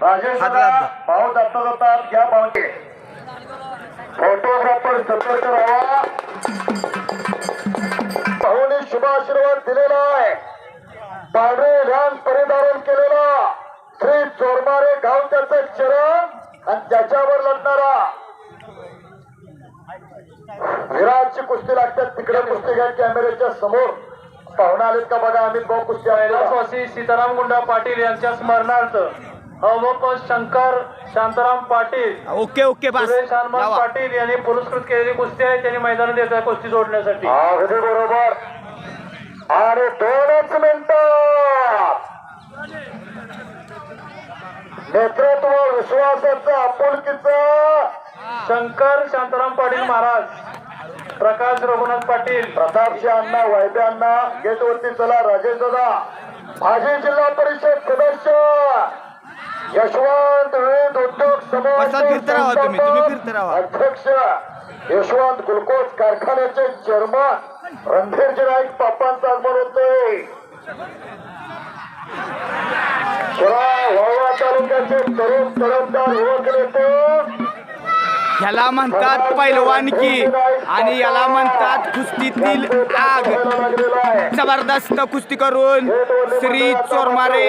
भाऊ जाता घ्या पाहुणे फोटोग्राफर सतर्क राहा भाऊने शुभाशीर्वाद दिलेला आहे. पांढरे ध्यान परिधारण केलेला श्री चोरमारे गाव त्याचं चरण आणि त्याच्यावर लढणारा. विराटची कुस्ती लागतात तिकडे कुस्ती घ्या कॅमेऱ्याच्या समोर. पाहुणे आलेत का बघा अमित भाऊ कुस्ती कैलासवासी सीताराम गुंडा पाटील यांच्या स्मरणार्थ. अवलोकन शंकर शांताराम पाटील ओके ओके बस. सुरेश हनुमान लावा. पाटील यांनी पुरस्कृत केलेली कुस्ती आहे त्यांनी मैदानात येत आहे कुस्ती जोडण्यासाठी. अगदी बरोबर. आणि दोनच मिनिटात नेतृत्व विश्वासाचं आपुलकीचं. शंकर शांताराम पाटील महाराज प्रकाश रघुनाथ पाटील. प्रतापशी अण्णा वैद्य अण्णा गेटवरती चला राजेश दादा. माजी जिल्हा परिषद सदस्य. यशवंत विविध उद्योग राहा. अध्यक्ष यशवंत ग्लुकोज कारखान्याचे चेअरमन. रणधीरजी नाईक पापांचं आगमन होतोय. शिवाय वाळवा तालुक्याचे तरुण तडफदार युवक नेते ह्याला म्हणतात पैलवानकी आणि याला म्हणतात कुस्तीतील आग. जबरदस्त कुस्ती करून श्री चोरमारे.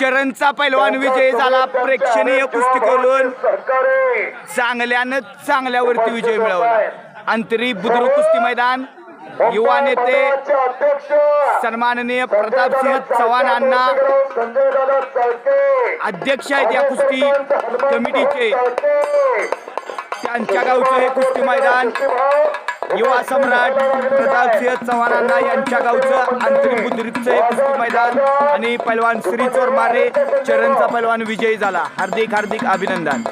चरणचा पैलवान विजय झाला. प्रेक्षणीय कुस्ती करून चांगल्यानं चांगल्यावरती विजय मिळवला. अंतरी बुद्रुक कुस्ती मैदान युवा नेते सन्माननीय प्रतापसिंह चव्हाण अण्णा अध्यक्ष आहेत या कुस्ती कमिटीचे. त्यांच्या गावचं हे कुस्ती मैदान युवा सम्राट प्रतापसिंह सिंह चव्हाणांना यांच्या गावचं आंतरिक बुद्रुकचं हे कुस्ती मैदान आणि पैलवान श्री चोरमारे चरणचा पैलवान विजयी झाला. हार्दिक हार्दिक अभिनंदन.